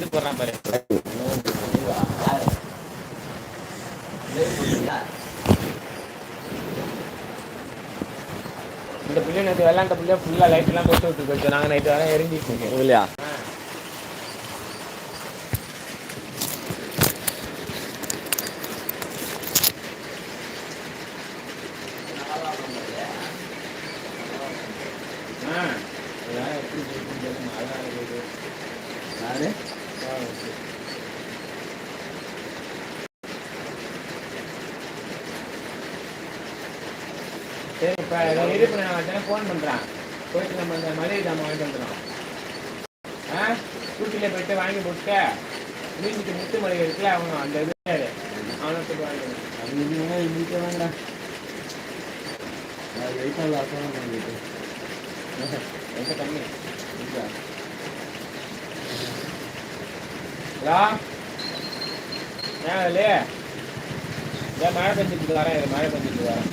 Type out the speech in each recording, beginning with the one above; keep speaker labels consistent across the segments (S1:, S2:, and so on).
S1: இது பாரு இந்த புள்ளி நேற்று விளாண்ட புள்ளியா ஃபுல்லா லைட் எல்லாம் போட்டு விட்டு போச்சு நாங்க நைட்டு வர எரிஞ்சிட்டு இருக்கோம்.
S2: இல்லையா
S1: ஆ இதெல்லாம் எப்படி இருக்குன்னு தெரியுமா? அதான் இருக்குது.
S2: யாரு
S1: சரி இப்போ இதை இது பண்ண ஃபோன் பண்ணுறான் போயிட்டு நம்ம இந்த மளிகை ஜாமான் வாங்கிட்டு வந்துடும் ஆ? ஸ்கூட்டியில் போயிட்டு வாங்கி போட்டு மீனுக்கு முத்து மளிகை இருக்குல்ல அவன் அந்த இது அவனை போட்டு வாங்கி
S2: அவங்க இன்னைக்கு வேண்டாம் வெயிட்டாக
S1: எந்த கம்மி. ஹலோ? ஏன் இல்லையே ஏன் மழை பெஞ்சிட்டு வரேன் மழை பெஞ்சிட்டு வரேன்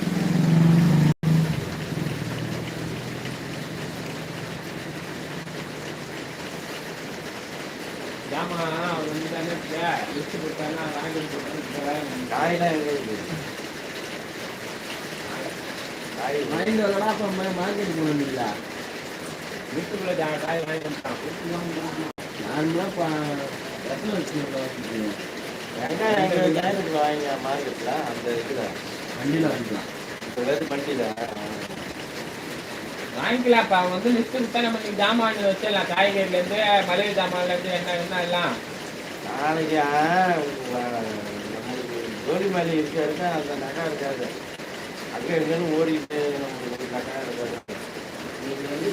S1: ஜாமா அவர் வந்து தானே லிஸ்ட் கொடுத்தாருன்னா வாங்கி போட்டான்னு
S2: காயெல்லாம் எங்கே இருக்குது
S1: காய்
S2: மைண்ட் வரலாம் அப்போ மார்க்கெட்டுக்கு போக
S1: வீட்டுக்குள்ள ஜா- காய் வாங்கி வந்துட்டான்
S2: நார்மலாக இப்போ ரசம் வச்சுருக்கேன்
S3: வெங்காயம் எங்க மார்க்கெட்டில் அந்த இதில்
S2: வண்டியில் வாங்கிக்கலாம்
S3: இப்போ வெறும் வண்டியில்
S1: வாங்கிக்கலாம்ப்பா. அவன் வந்து லிஸ்ட் கொடுத்தா நம்ம இன்னைக்கு ஜாமான் வச்சிடலாம் காய்கறிலேருந்து மளிகை ஜாமான்லேருந்து என்ன என்ன எல்லாம்
S3: நாளைக்கு ஜோடி மலை இருக்க இருக்க அந்த நகை இருக்காது. அங்கே எங்கேயும் ஓடிட்டு நம்மளுக்கு ஒரு நகை இருக்காது.
S2: நீங்கள் வந்து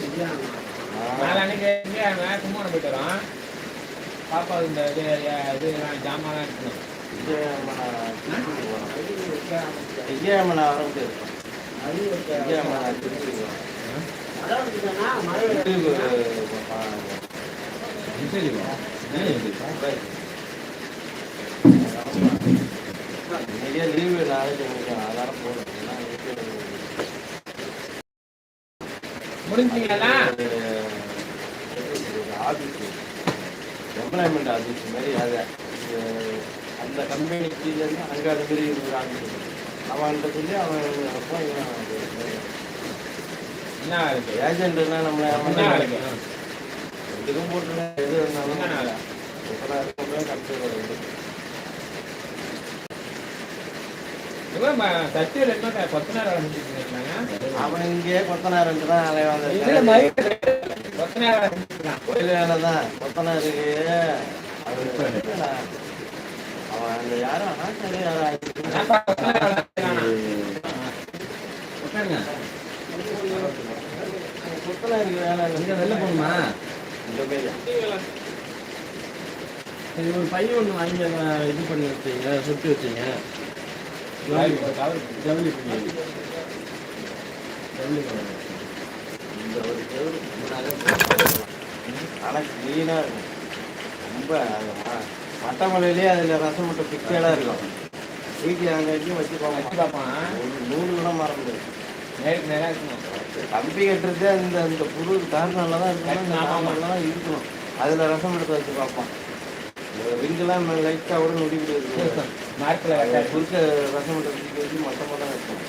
S1: நாளைக்கு கும்பகோணம் போயிட்டு வரான் பாப்பா இந்த இது இது ஜாமான்லாம் இருக்கணும்
S3: விஜயமனா வர முடியாது.
S2: அது
S3: விஜயமனா திருச்சிக்கு போகணும். திருச்சிக்கு இன்னைக்கே லீவு நாளைக்கு எனக்கு அதனால போகணும்
S1: முடிஞ்சிங்களா
S3: ஆஃபீஸ் எம்ப்ளாய்மெண்ட் ஆஃபீஸ் மாதிரி அதை அந்த கம்பெனி கீழேருந்து அங்கே அது மாதிரி ஒரு ஆஃபீஸ் அவன்கிட்ட சொல்லி அவன்
S1: என்ன இருக்கு
S3: ஏஜென்ட்னா நம்மளை எதுக்கும் போட்டுருங்க எது இருந்தாலும் கம்ப்யூட்டர்
S1: இவன் சத்தியில் என்ன பத்து நேரம் செஞ்சுட்டு இருக்காங்க
S3: அவன் இங்கே கொத்தனாருன்ட்டு தான் வேலை தான் கொத்தனாருக்கு அவன் அந்த யாரும்?
S2: உட்காருங்க.
S3: கொத்தனாருக்கு வேலை
S2: இங்கே வெளில போகணுமா?
S3: இந்த பேர்
S2: ஒரு பையன் ஒன்று வாங்கி இது பண்ணி வச்சீங்க சுட்டு வச்சீங்க.
S3: ஆனால் க்ளீனாக இருக்கும் ரொம்ப அது ம- மட்டை மலையிலேயே அதில் ரசம் மட்டும் பிக்சடாக இருக்கும் வீட்டில் அங்கே வரைக்கும் வச்சு
S1: வச்சு பார்ப்பான்
S3: நூறு கூட மற முடியாது
S1: நேருக்கு நேரா இருக்கணும்
S3: கம்பி கட்டுறது இந்த இந்த புது கார்னரில் தான் இருக்கணும் தான் இருக்கணும் அதில் ரசம் எடுத்து வச்சு பார்ப்போம் இந்த ரிங்கெல்லாம் லைட்டாக கூட நொடிக்கிட்டு
S1: மார்க்கில் வெட்டாரு
S3: குறுக்க வச்சு வச்சு மொத்தமாக தான் இருக்கும்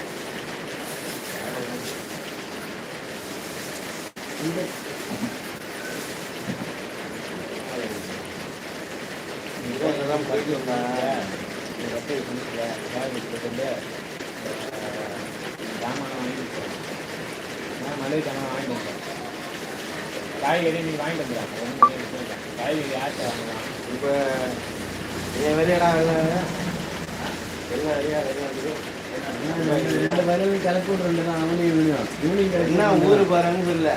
S3: போயிட்டு வந்தேன்
S1: இந்த வெட்டை ஜாமான் வாங்கிட்டு நான் மளிகை ஜாமான் வாங்கிட்டு வந்தேன் காய்கறி நீ வாங்கிட்டு வந்துடுறாங்க காய்கறி யார்கிட்ட வாங்கலாம்?
S3: இப்போ எல்லாம் வெளியா வெளியா
S2: ரெண்டு பேரும் கிளப்பி விட்றது அவனையும் இவனையும் இவனையும்
S3: என்ன ஊரு பாருன்னு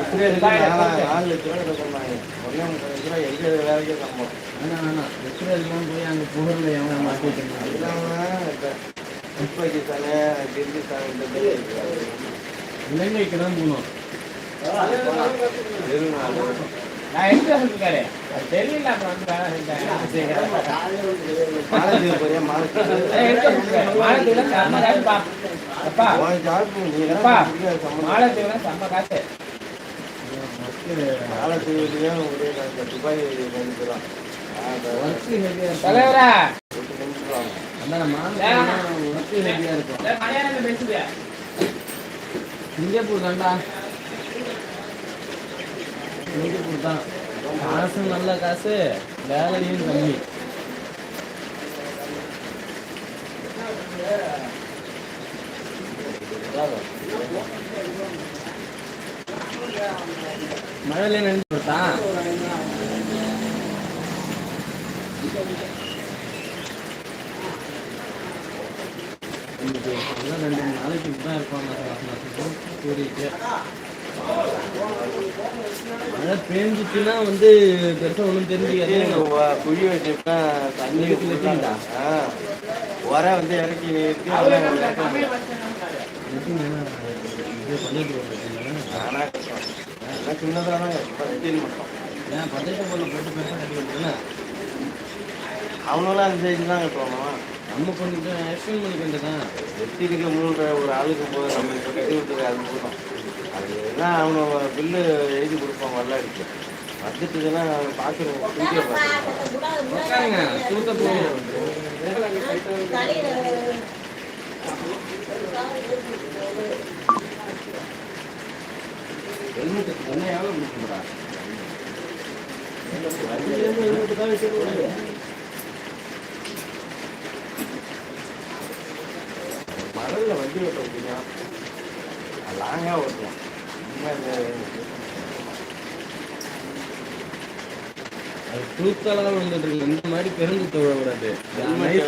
S3: இஸ்ரேலுக்கு நாலு லட்சம் ரூபா சொன்னாங்க ஒன்றே முப்பது லட்ச ரூபா எங்க வேலைக்கே சம்பளம்
S2: வேணாம் வேணாம் இஸ்ரேல்லாம் போய் அங்கே புகழில் எவன் மாட்டிட்டு இருந்தான்
S3: இல்லாம இப்ப உஸ்பெகிஸ்தானு கிர்கிஸ்தான் இந்த மாதிரி.
S2: இலங்கைக்கு தான்
S3: நாடு.
S1: நான் சொல்லிருக்காரு அது தெரியல அப்புறம் வந்து வேலை செஞ்சேன் செம்ம காசுப்பா. அப்பா அப்பா மாலத்தீவுல காசு.
S2: ஒர்க்கு
S3: காலத்துலேயும் ஒரே அந்த துபாய் வந்துடும்
S2: ஒர்க்கு ஹெவியாக இருக்கும்
S1: தலைவரா
S3: நிமிஷம்
S2: அதான் மாதம் ஒர்க்கு ஹெவியாக இருக்கும்
S1: டேய், மலையாளத்துல பேசுது
S2: சிங்கப்பூர் தான்டா சிங்கப்பூர் தான் காசும் நல்ல காசு வேலையும் கம்மி. மழையில நினைச்சு கொடுத்தான். இன்னைக்கு ரெண்டு நாளைக்கு தான் இருப்பாங்க. கூறிட்டு பேஞ்சிச்சுன்னா வந்து பெருசா ஒன்றும் தெரிஞ்சுக்காது
S3: குழி வச்சுட்டா தண்ணி? ஆ உர வந்து இறக்கி இருக்கு அதெல்லாம் இறக்கலாம்.
S2: இது பண்ணிட்டு போடுறீங்களா?
S3: ஆனா கஷ்டம். எல்லாம் சின்னதா தான்
S2: ஏன் பொருளை போட்டு பெருசா கட்டி விட்டுருங்க
S3: அவனும் அந்த சைடு தான் கட்டுவாங்க
S2: நம்ம கொஞ்சம் எக்ஸ்பிளைன் பண்ணிக்க வேண்டியதான்
S3: வெட்டிக்கு மூணு ஒரு ஆளுக்கு போதும் நம்ம இப்போ கட்டி விட்டுருக்கு அது போதும். அது எல்லாம் அவனு பில்லு எழுதி கொடுப்பான் வரல இருக்கு வந்துட்டுதுன்னா பார்க்குறோம்
S2: உட்காருங்க. தூக்க போகும் ஹெல்மெட் என்ன எவ்வளோ தான்
S3: மணலில் வண்டி ஓட்ட முடியும் லாங்காக ஓட்டலாம்
S2: அது தூக்கெல்லாம் வந்துட்டு இந்த மாதிரி பெருந்து தொழக்கூடாது.
S3: Helmet,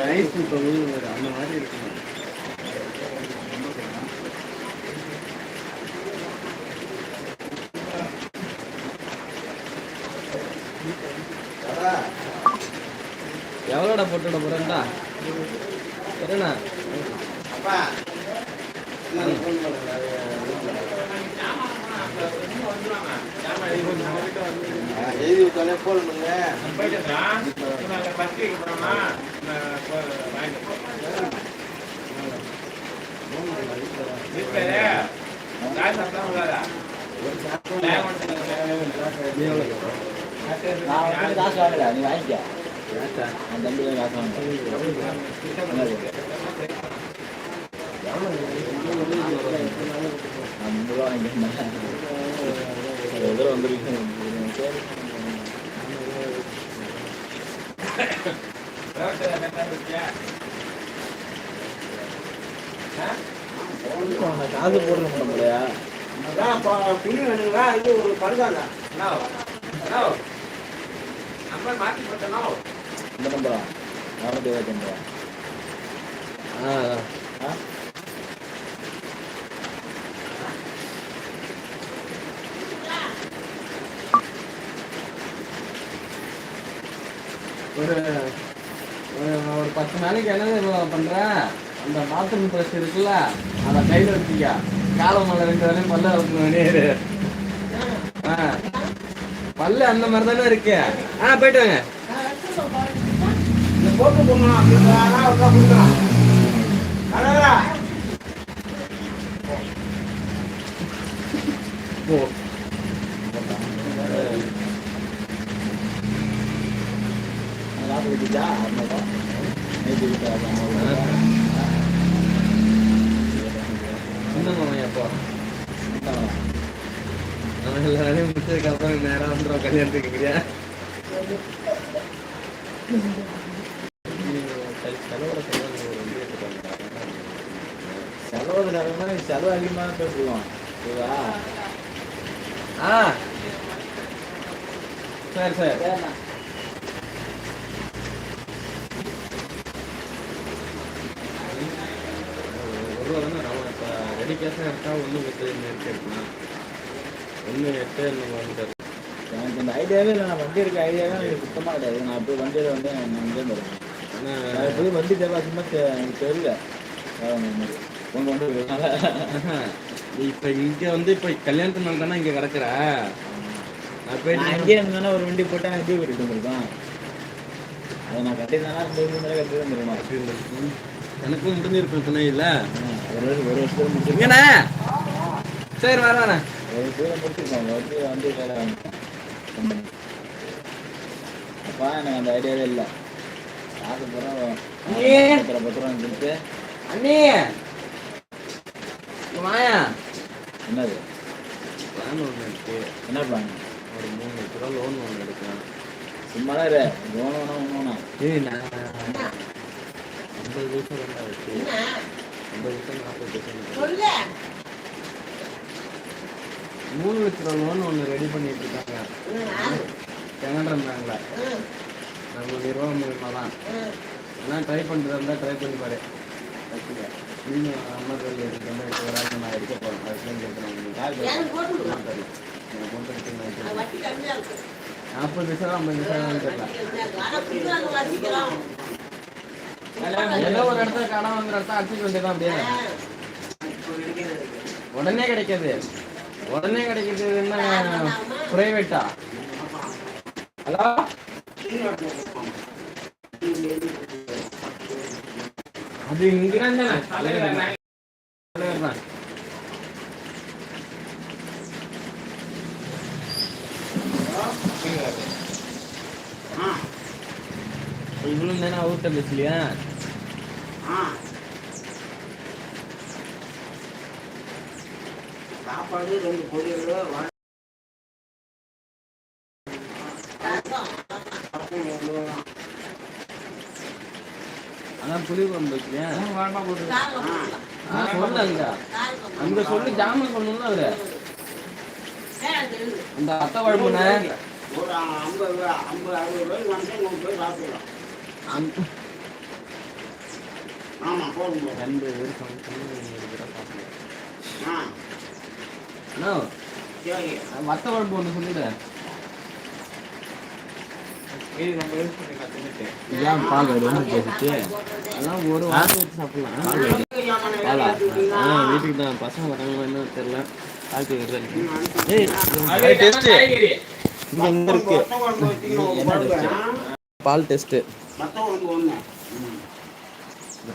S2: நைஸ் தொழில் அந்த மாதிரி இருக்கணும். எவ்வளோடா போட்டுவிட போறேன்டா? சரிண்ணா
S3: அப்பா நான் ஃபோன் பண்ணுறேன் எழுதி விட்டாலே பண்ணுங்க
S1: நான் காசு
S4: வந்து காசு வாங்கல நீ வாங்கிக்க. அந்த காசு வாங்க நான் முந்நூறு ரூபா வாங்கிக்கிறேன் எதிர வந்துருக்கேன் காசு போடுற முடியா
S1: நம்பர்
S4: இந்த நம்பரா நானூற்றி இருபத்தஞ்சு ரூபா
S2: ஆ. ஒரு ஒரு பத்து நாளைக்கு என்ன தெரியுமா பண்ற? அந்த பாத்ரூம் ப்ரஷ் இருக்குல்ல அதை கையில் வச்சுக்க காலம் மலை ரெண்டு வேலையும் பல்ல வைக்கணும் ஆ. பல்லு அந்த மாதிரி தானே இருக்கு. ஆ போயிட்டு வாங்க.
S1: இந்த போட்டு போகணும் அப்படின்னா
S2: போ.
S4: நேற்று
S2: மாமா அப்போ நம்ம எல்லா வேலையும் நேரம் வந்துடும் கல்யாணத்துக்கு இருக்கிறியா செலவு ஒரு
S4: செலவு அதிகமாக பேசுவோம் சரிவா
S2: ஆ சரி சரி. நம்ம இப்போ ரெடி கேஸாக இருக்கா ஒன்று எட்டு நம்ம வந்து
S4: எனக்கு இந்த ஐடியாவே இல்லை நான் வண்டி இருக்க ஐடியாவே எனக்கு சுத்தமாக கிடையாது. நான் போய் வண்டியில் வந்து இங்கே வருவேன்.
S2: ஆனால்
S4: வண்டி தேவை அதிகமாக எனக்கு தெரியல. வண்டி இருக்கனால
S2: இப்போ இங்கே வந்து இப்போ கல்யாணத்து நாள் தானே இங்கே கிடக்குற? நான் போயிட்டு
S4: இங்கே இருந்தாலும் ஒரு வண்டி போட்டு நான் டியூ கட்டிட்டு வந்திருக்கேன் அதை நான் கட்டியிருந்தேன்னா ரெண்டு மூணு நேரம் கட்டி வந்துருக்கணும்
S2: எனக்கும் முடிஞ்சிருக்கும் துணை இல்லை. சரி வர
S4: கம்பெனி அப்பா எனக்கு அந்த ஐடியாவே இல்லை. காசு
S2: ஏ.
S4: பத்து ரூபா பத்து ரூபா கொடுத்து
S2: அண்ணி வாயா.
S4: என்னது?
S3: பிளான் ஒன்று இருக்கு.
S4: என்ன பிளான்
S3: ஒரு மூணு லட்ச ரூபா லோன் ஒன்று எடுக்கலாம்.
S4: சும்மா தான் இரு லோன் ஒன்று வேணா
S3: ஏய் நான் ஐம்பது இருக்கு ஐம்பது பைசா நாற்பது பைசா மூணு லட்ச ரூபா லோன் ஒன்று ரெடி பண்ணிட்டு இருக்காங்க கிணறுந்தாங்களா நம்ம நிர்வாகம் மூலியமா தான் ட்ரை பண்ணுறதா இருந்தால் ட்ரை பண்ணி பாரு நீங்கள் அம்மா சொல்லி நான் எடுக்க போகிறேன் அதுக்கு கேட்குறேன். நாற்பது பைசா ஐம்பது தான் தெரியல. ஏதோ ஒரு இடத்துல கடன் வாங்குற இடத்த அடிச்சுக்க வேண்டியதான் அப்படியே. உடனே கிடைக்காது. உடனே கிடைக்கிறது என்ன? பிரைவேட்டா ஹலோ? அது இங்க தலைவர் தான். இவ்வளவு நேரம் அவுட்ட பேசலையா
S5: சாப்பாடு ரெண்டு பொரியல்
S2: அதான் புளி குழம்பு வைக்கலையா
S1: வரமா போட்டு
S2: ஆ, சொல்லு அங்க சொல்லு ஜாமான் சொல்லணும்ல அவரு. அந்த அத்தை குழம்புன
S5: ஒரு ஐம்பது ரூபா ஐம்பது அறுபது ரூபாய்க்கு வந்து நூறு போய் சாப்பிடலாம். ஆமாம் போதும்
S2: ரெண்டு பேர்
S5: ஆ.
S2: அண்ணா வத்த குழம்பு ஒன்று சொல்லிடு. இதான் பால் வந்து பேசிட்டு? அதெல்லாம் ஒரு வாரம் வச்சு சாப்பிடலாம். பாலா. ஆ வீட்டுக்கு தான். பசங்க வராங்களா என்ன தெரியல. வருது ஏய்
S1: காய்கறி.
S2: இங்க இருக்கு டேஸ்ட் பால் டெஸ்ட்
S5: மொத்த ஒன்று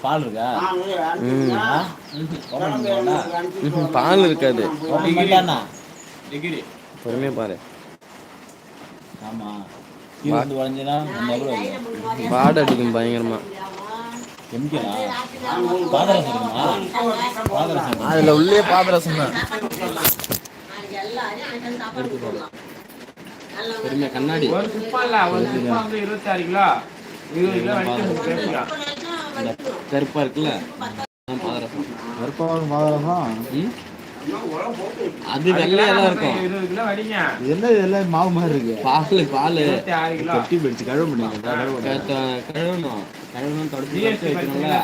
S4: பால் இருக்கா?
S2: பால் இருக்காது. பொறுமையா பாரு? வாடை அடிக்கும் பயங்கரமா. அதுல உள்ளே பாதரசம் தான். கண்ணாடி.
S1: வந்து இருபத்தாறு கிலோ
S2: கருப்பா இருக்குல்ல? பாதரசம்
S4: கருப்பாவும் பாதரசம்?
S2: அது வெள்ளையா தான் இருக்கும்.
S4: என்ன இதெல்லாம் மாவு மாதிரி இருக்கு?
S2: பால் பால்.
S4: கட்டி போயிடுச்சு கழுவ முடியும்
S2: கழுவணும். கழுவணும் தொடச்சு வைக்கணும்ல.
S1: பிரச்சனை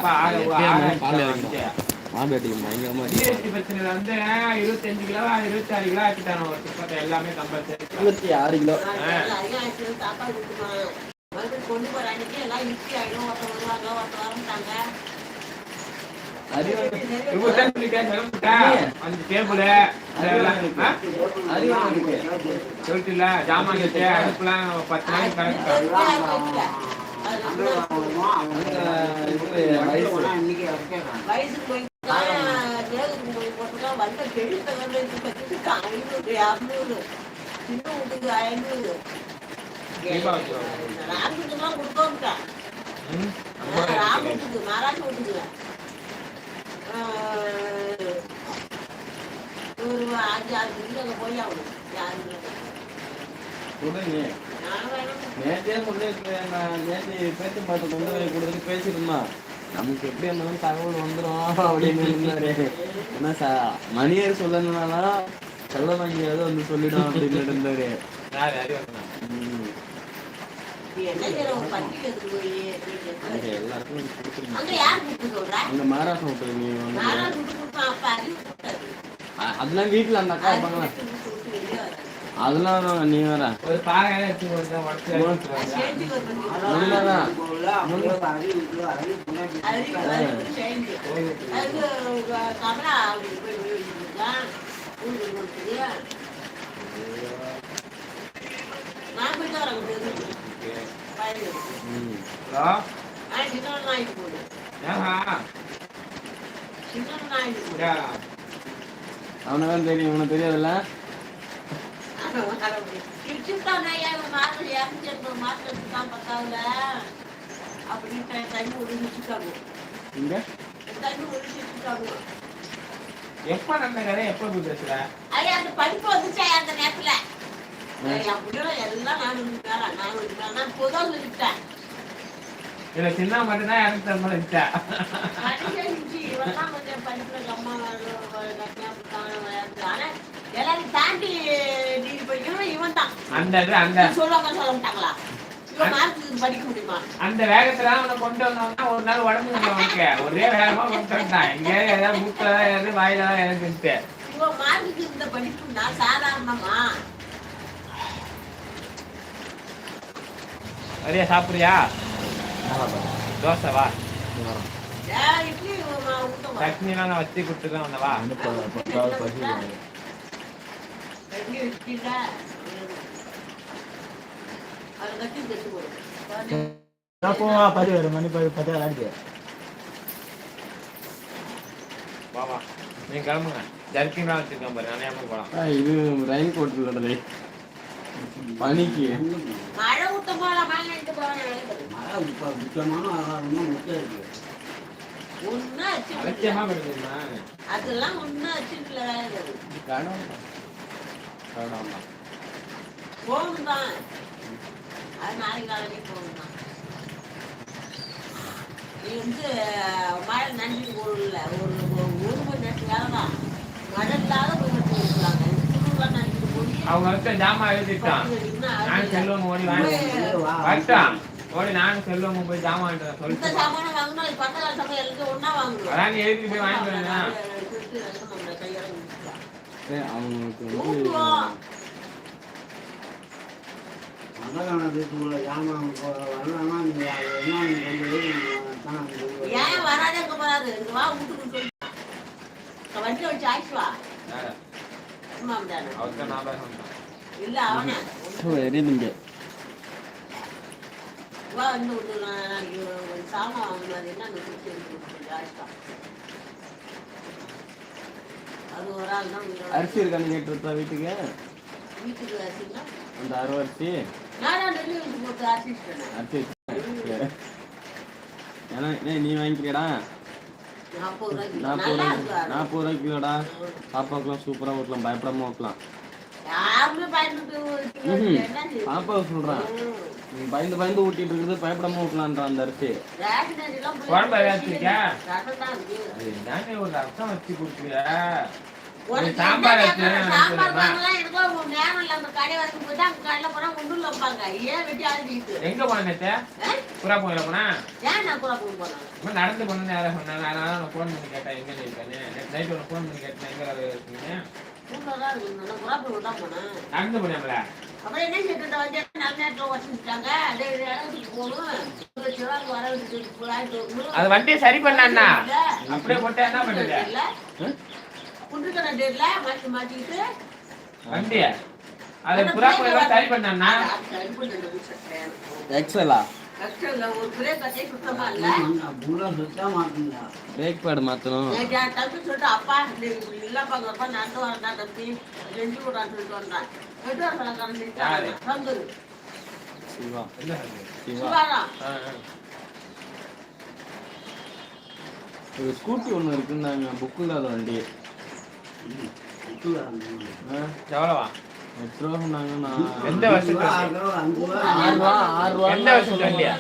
S2: பால் இறங்கணும் மாடு அடிக்கும் பயங்கரமா அடிக்கும்.
S1: ஜிஎஸ்டி பிரச்சனைல வந்து இருபத்தஞ்சு கிலோ இருபத்தாறு கிலோ ஆக்கிட்டான ஒரு சுப்பத்தை எல்லாமே கம்பல்சரி.
S2: இருபத்தி ஆறு கிலோ.
S6: கொண்டு போற அன்னைக்கு எல்லாம் ஒருத்தர் வருவாங்க ஒருத்தர் வரமாட்டாங்க
S1: சொல்லிட்டுல ஜாமான் அடுப்புலாம் பத்து நாளைக்கு கரெக்ட்
S6: வந்த பெரிய ஐநூறு ஐநூறு. ஒரு அஞ்சு ஆறு போய்
S2: நேற்றே பேச்சு பார்த்து கொண்டு போய் கொடுத்துட்டு பேசியிருந்தான் நமக்கு எப்படி இருந்தாலும் தகவல் வந்துடும் அப்படின்னு இருந்தாரு ஏன்னா ச மணியர் சொல்லணும்னாலும் சொல்ல வாங்கியாவது வந்து சொல்லிடும் அப்படின்னு இருந்தாரு அதெல்லாம் வீட்டுல அந்த அக்கா இருப்பாங்களா அதெல்லாம் நீ வர.
S1: ஒரு பாறை
S6: நான் போயிட்டு வரேன் பயந்து
S2: ம். தெரியும் இவனுக்கு தெரியாதுல்ல
S6: அப்படின்னு
S2: இங்க
S1: எப்ப நடந்த கதை எப்ப பேசுற
S6: ஐயா அந்த படிப்பு வந்துச்சா அந்த நேரத்துல
S1: இதுல சின்ன மட்டும் தான் எனக்கு
S6: அம்மா ஆனா எல்லாரையும் தாண்டி இவன் தான்.
S1: அந்த அந்த.
S6: சொல்லுவாங்க சொல்ல மாட்டாங்களா?
S1: அந்த வேகத்துல அவனை கொண்டு வந்தோம்னா ஒரு நாள் உடம்பு அவனுக்கு. ஒரே வேகமா கொண்டு வந்தான் எங்கேயா ஏதாவது மூக்குல ஏதாவது வாயில ஏதாவது
S6: இந்த படிப்புனா சாதாரணமா.
S1: நிறைய சாப்பிடுறியா? தோசை வா.
S6: ஏன் இட்லி ஊட்டமா
S1: சட்னிலாம் நான் வச்சு கொடுத்துதான் வந்தவா
S4: போவா பதி ஒரு மணி பதி பத்தி விளையாடுது
S1: வா வா. நீ கிளம்புங்க. ஜர்க்கின்லாம் வச்சிருக்கேன் பாரு. நானே போலாம்.
S2: இது ரெயின் கோட். இல்லடே பனிக்கு.
S6: மழை மழை நினைட்டு
S5: முக்கியமான ஆகாரம் முக்கியம் இருக்கு
S6: அதெல்லாம் ஒன்னும் அச்சுல வேலை தான் அது நாளைக்கு காலையிலே போகணும் தான் நீ வந்து மழை நன்றிட்டு ஒரு ஒரு ஒரு மணி நேரத்துக்கு வேலை தான் மழை இல்லாத போய் மட்டும் கொடுக்குறாங்க குளிர்லாம் நன்றிட்டு போய்
S1: அவங்க வந்து ஜாமான் எழுதிட்டான். நானும் செல்வம் ஓடி வாங்கி வரட்டான் ஓடி நானும் செல்வம் போய் ஜாமான் சொல்லிட்டு அதான் எழுதி போய் வாங்கிட்டு வரேன்
S2: ஏய், அவனுக்கு வந்து
S5: வீட்டுக்குள்ள ஜாமான் வரலாம்
S6: ஏன் வராதே இங்க வா வீட்டுக்கு சொல்லி வண்டி வச்சு ஆயிடுச்சு வா.
S2: எரியுதுங்க
S6: வா வந்து ஒரு சாமான் வாங்கணும் அது என்ன அது ஒரு ஆள் தான்
S2: அரிசி இருக்கான்னு கேட்டு வீட்டுக்கு
S6: வீட்டுக்கு? அரிசினா
S2: அந்த அரை அரிசி? அரிசி ஏன்னா நீ வாங்கிக்கிறியடா?
S6: நாற்பது ரூபாய்க்கு
S2: நாற்பது ரூபாய்க்கு
S6: இருக்கு
S2: நாற்பது ரூபாய்க்கு கிலோடா பாப்பாவுக்குலாம் சூப்பரா ஊட்டலாம் பயப்படாம.
S6: என்னது?
S2: பாப்பாவை சொல்றேன் நீ பயந்து பயந்து ஊட்டிட்டு இருக்குது பயப்படாம ஊட்டலான்ற அந்த அரிசி.
S1: குழம்பு ஒரு ரசம் வச்சு கொடுக்குறிய? சாம்பார்
S6: நேரம் போனா
S1: எங்க போன? புறா கோயில போனா நடந்து போனேன்னு யாரும் சொன்னாங்க. அதனால நான் ஃபோன் பண்ணி கேட்டேன். எங்க இருக்கேன்னு? நேற்று நைட் உனக்கு ஃபோன் பண்ணி கேட்டேன். எங்க இருக்கீங்க நடந்து போனேன்ல.
S6: அப்புறம் என்ன செட்டு வந்து நேரத்துல வச்சுட்டாங்க அதே இடத்துக்கு போகணும். வர.
S1: அது வண்டியை சரி பண்ணா. அப்படியே போட்டா என்ன பண்ணுது?
S6: குண்டுக்கடை டேட்ல மாத்தி மாத்திக்கிட்டு
S1: வண்டிய அது புறா கோயில சரி பண்ணா.
S2: எக்ஸலா
S6: பிரேக்
S2: பேட் மாத்தணும்
S6: தம்பி சொல்லிட்டு, அப்பா இல்லப்பா, அப்பா நடந்து வரேன்டா தம்பி, செஞ்சு கொடுறான்னு சொல்லிட்டு வந்தான்.
S2: சிவா? சிவா.
S1: ஆ, ஆ.
S2: ஒரு ஸ்கூட்டி ஒன்று இருக்குன்னாங்க புக் இல்லாத வண்டி
S1: எவ்வளவா?
S2: எட்டு ரூபா
S1: எந்த வருஷத்துல
S2: ஆறு ரூபா ஆறு ரூபா
S1: எந்த வருஷத்து வண்டியா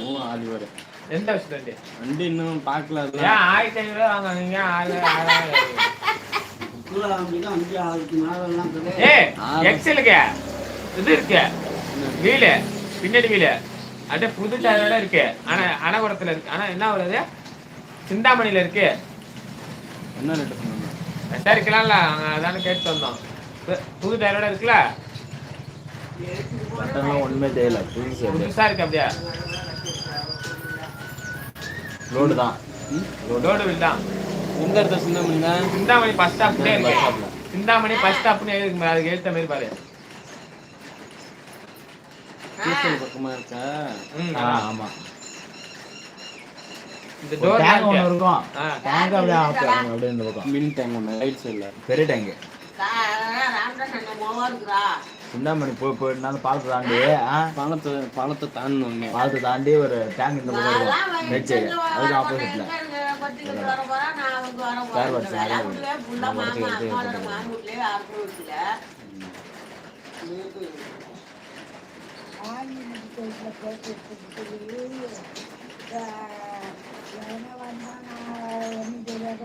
S2: ஓ வரை
S1: எந்த வருஷத்து வண்டி
S2: வண்டி இன்னும் பார்க்கல
S1: ஏன் ஆயிரத்தி ஐநூறு ரூபா வாங்குவீங்க ஆயிரம் எக்ஸலுக்கு இது இருக்கு. வீலு. பின்னாடி வீலு. அப்படியே புது டயரோட இருக்கு. ஆனா அணகுடத்துல இருக்கு. ஆனா என்ன வருது சிந்தாமணியில இருக்கு.
S2: என்ன ரேட்டு சொன்னாங்க
S1: ரெண்டா இருக்கலாம்ல அதானே கேட்டு வந்தோம். புது டயரோட இருக்குல்ல?
S4: ஒண்ணுமே தெரியல புதுசு
S1: இருக்கு அப்படியே?
S4: ரோடு தான்.
S1: லோடு வீல் தான்.
S2: எந்த இடத்துல சிந்தாமணிங்க
S1: சிந்தாமணி பஸ் ஸ்டாப்லயே இருக்கு. சிந்தாமணி பஸ் ஸ்டாப்னு எழுதுக்கு அதுக்கு ஏத்த மாதிரி பாரு.
S2: பக்கமா இருக்க?
S4: ஆமா.
S1: இந்த டோர்
S4: டேங்க் ஒன்று இருக்கும். டேங்க் அப்படியே ஆஃப் அப்படியே பக்கம்.
S2: மின் டேங்க் ஒன்று ரைட் சைடில்
S4: பெரிய டேங்க் சிந்தாமணி போய் போயிட்டு பாலத்தை தாண்டி ஆ?
S2: பாலத்தை பாலத்தை தாண்டினோடனே.
S4: பாலத்தை தாண்டி ஒரு டேங்க் இந்த பக்கம் இருக்கும். ரைட் சைடு அதுக்கு ஆப்போசிட்ல ஆ? நம்ம இடத்துக்கு எடுத்து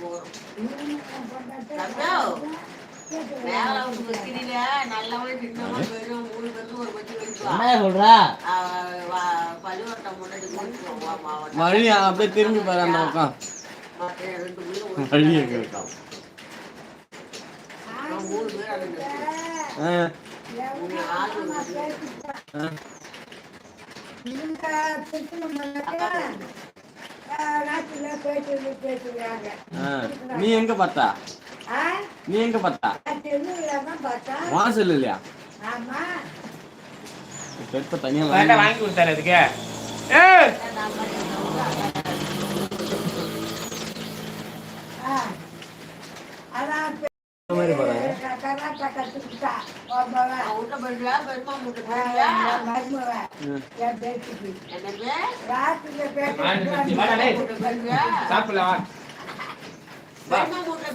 S4: போட்டுருவோம்.
S6: நல்லவன் சின்னவன் பெரும் மூணு பேருக்கு ஒரு பத்தி வைக்குவா
S4: என்ன சொல்றா?
S6: பள்ளிவட்டம் முன்னாடி போயிட்டு மாவட்டம்.
S2: வழி அப்படியே திரும்பி பாரு அந்த பக்கம்.
S6: மற்ற ரெண்டு பேரும்
S2: வழி எங்க இருக்கான்.
S6: மூணு பேர்
S2: ஆ. ஆ. நீ எங்க பார்த்தா? நீ எங்க பார்த்தா? வாசல் இல்லையா? பெருப்ப தனியா வாங்கி-
S1: வாங்கி கொடுத்தாரு அதுக்கு.
S4: இந்த மாதிரி போறாரு
S6: முட்டை பண்ணுறியா பெருமா முட்டை பண்ணுறியா
S2: ம்.
S6: என்னது
S1: வாங்கி கொடுத்து வாடா டேய்.
S6: முட்டை பண்ணுறியா
S1: சாப்பிடலாம் வா.
S6: பெருமா முட்டை